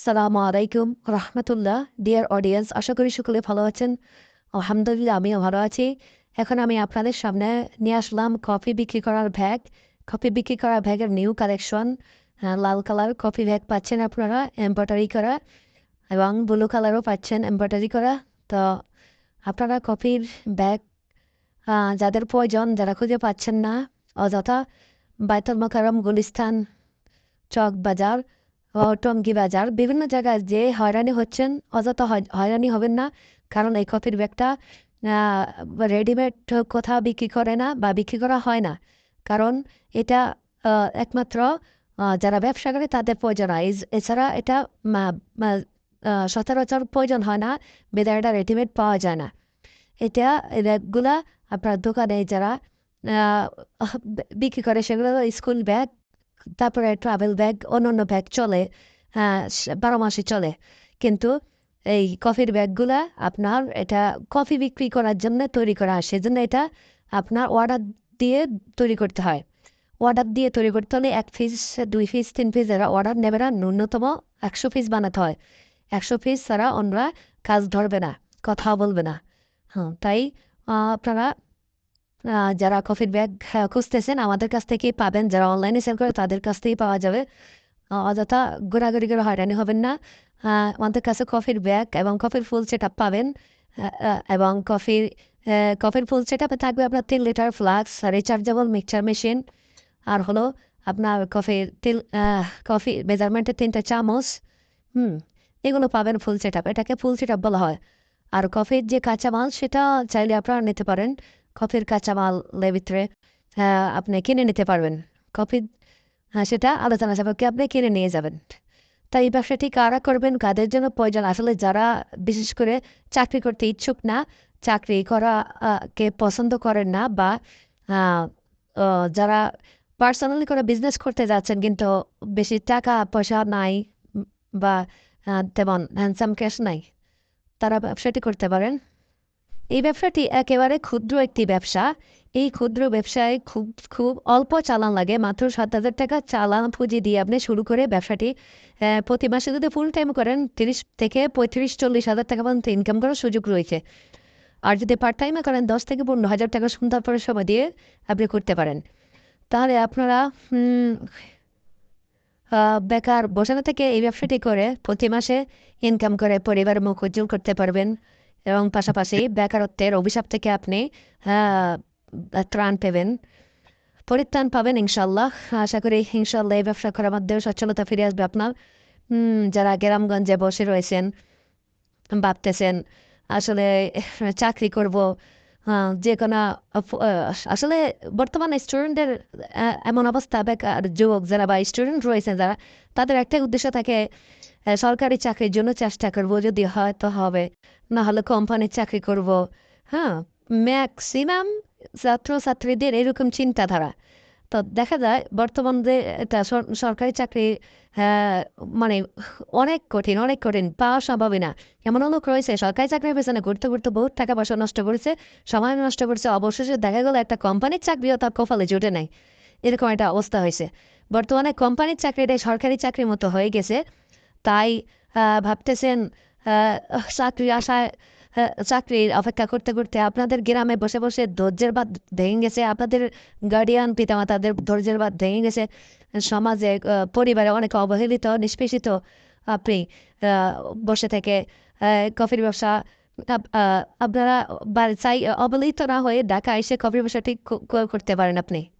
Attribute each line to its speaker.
Speaker 1: সালামু আলাইকুম রহমতুল্লাহ dear audience আশা করি সকলে ভালো আছেন। আলহামদুলিল্লাহ, আমিও ভালো আছি। এখন আমি আপনাদের সামনে নিয়ে আসলাম কফি বিক্রি করার ব্যাগ কফি বিক্রি করার ব্যাগের নিউ কালেকশন লাল কালার কফি ব্যাগ পাচ্ছেন আপনারা এম্ব্রয়ডারি করা। এবং ব্লু কালারও পাচ্ছেন এম্ব্রয়ডারি করা। তো আপনারা কফির ব্যাগ যাদের প্রয়োজন, যারা খুঁজে পাচ্ছেন না, অযথা বাইতুল মোকারম গুলিস্তান চক বাজার টঙ্গী বাজার। বিভিন্ন জায়গায় যে হয়রানি হচ্ছেন, অযথা হয়- হয়রানি হবেন না, কারণ এই কফির ব্যাগটা রেডিমেড কোথাও বিক্রি করে না বা বিক্রি করা হয় না। কারণ এটা একমাত্র যারা ব্যবসা করে তাদের প্রয়োজন হয়। এছাড়া এটা সচরাচর প্রয়োজন হয় না বেদা এটা রেডিমেড পাওয়া যায় না। এটা ব্যাগগুলা আপনার দোকানে যারা বিক্রি করে সেগুলো স্কুল ব্যাগ তারপরে ট্রাভেল ব্যাগ অন্যান্য ব্যাগ চলে হ্যাঁ বারো মাসে চলে। কিন্তু এই কফির ব্যাগগুলা আপনার এটা কফি বিক্রি করার জন্য তৈরি করা হয়। সেজন্য এটা আপনার অর্ডার দিয়ে তৈরি করতে হয়। অর্ডার দিয়ে তৈরি করতে হলে এক পিস দুই পিস তিন পিস এরা অর্ডার নেবে না। ন্যূনতম একশো পিস বানাতে হয়। একশো পিস ছাড়া অন্যরা কাজ ধরবে না, কথা বলবে না। হ্যাঁ তাই আপনারা যারা কফির ব্যাগ খুঁজতেছেন, আমাদের কাছ থেকেই পাবেন। যারা অনলাইনে সেল করে, তাদের কাছ থেকেই পাওয়া যাবে। অযথা ঘোরাঘুরি করে হয়রানি হবেন না। আমাদের কাছে কফির ব্যাগ এবং কফির ফুল সেট পাবেন। এবং কফির কফির ফুল সেট আপে থাকবে আপনার তিন litre flask rechargeable mixture machine আর হলো আপনার কফির তিল কফি মেজারমেন্টের তিনটা চামচ। হুম, এগুলো পাবেন ফুল সেট আপ এটাকে ফুল সেট আপ বলা হয়। আর কফির যে কাঁচামাল সেটা চাইলে আপনারা নিতে পারেন। কফির কাঁচামালের ভিতরে আহ, আপনি কিনে নিতে পারবেন। কফি হ্যাঁ সেটা আলোচনা সাপেক্ষে আপনি কিনে নিয়ে যাবেন। তাই এই ব্যবসাটি কারা করবেন কাদের জন্য প্রয়োজন? আসলে যারা বিশেষ করে চাকরি করতে ইচ্ছুক না চাকরি করা কে পছন্দ করেন না বা যারা পার্সোনালি করে বিজনেস করতে যাচ্ছেন কিন্তু বেশি টাকা পয়সা নাই বা তেমন হ্যান্ডসাম ক্যাশ নাই তারা ব্যবসাটি করতে পারেন। এই ব্যবসাটি একেবারে ক্ষুদ্র একটি ব্যবসা। এই ক্ষুদ্র ব্যবসায় খুব খুব অল্প চালান লাগে। মাত্র সাত হাজার টাকা চালান পুঁজি দিয়ে আপনি শুরু করে ব্যবসাটি প্রতি মাসে যদি ফুল টাইম করেন, তিরিশ থেকে পঁয়ত্রিশ, চল্লিশ হাজার টাকা পর্যন্ত ইনকাম করার সুযোগ রয়েছে। আর যদি পার্ট টাইমে করেন, দশ থেকে পনেরো হাজার টাকা সন্ধ্যার পরে সময় দিয়ে আপনি করতে পারেন। তাহলে আপনারা বেকার বসানো থেকে এই ব্যবসাটি করে প্রতি মাসে ইনকাম করে পরিবার মুখ উজ্জ্বল করতে পারবেন। এবং পাশাপাশি বেকারত্বের অভিশাপ থেকে আপনি ত্রাণ পেবেন। পরিত্রাণ পাবেন ইনশাল্লাহ আশা করি ইনশাল্লাহ এই ব্যবসা করার মাধ্যমে সচ্ছলতা ফিরে আসবে আপনার। যারা গ্রামগঞ্জে বসে রয়েছেন ভাবতেছেন আসলে চাকরি করব যে কোনো আসলে বর্তমানে স্টুডেন্টদের এমন অবস্থা। বেকার যুবক যারা বা স্টুডেন্ট রয়েছেন যারা তাদের একটাই উদ্দেশ্য থাকে সরকারি চাকরির জন্য চেষ্টা করব যদি হয় তো হবে। না হলে কোম্পানির চাকরি করব। হ্যাঁ ম্যাক্সিমাম ছাত্রছাত্রীদের এরকম চিন্তাধারা। তো দেখা যায় বর্তমান এটা সরকারি চাকরি হ্যাঁ, মানে অনেক কঠিন অনেক কঠিন পাওয়া সম্ভবই না। এমনও লোক রয়েছে সরকারি চাকরির পেছনে ঘুরতে ঘুরতে বহুত টাকা পয়সা নষ্ট করেছে সময় নষ্ট করেছে অবশেষে দেখা গেল একটা কোম্পানির চাকরিও তার কপালে জুটে নাই। এরকম একটা অবস্থা হয়েছে। বর্তমানে কোম্পানির চাকরিটাই সরকারি চাকরির মতো হয়ে গেছে। তাই ভাবতেছেন চাকরি আশায় চাকরির অপেক্ষা করতে করতে আপনাদের গ্রামে বসে বসে ধৈর্যের বাদ ভেঙে গেছে। আপনাদের গার্ডিয়ান পিতামাতাদের ধৈর্যের বাদ ভেঙে গেছে। সমাজে পরিবারে অনেক অবহেলিত, নিষ্পেষিত আপনি বসে থেকে কফির ব্যবসা আপনারা চাই, অবহেলিত না হয়ে ঢাকা এসে কফির ব্যবসা ক- ক- করতে পারেন আপনি।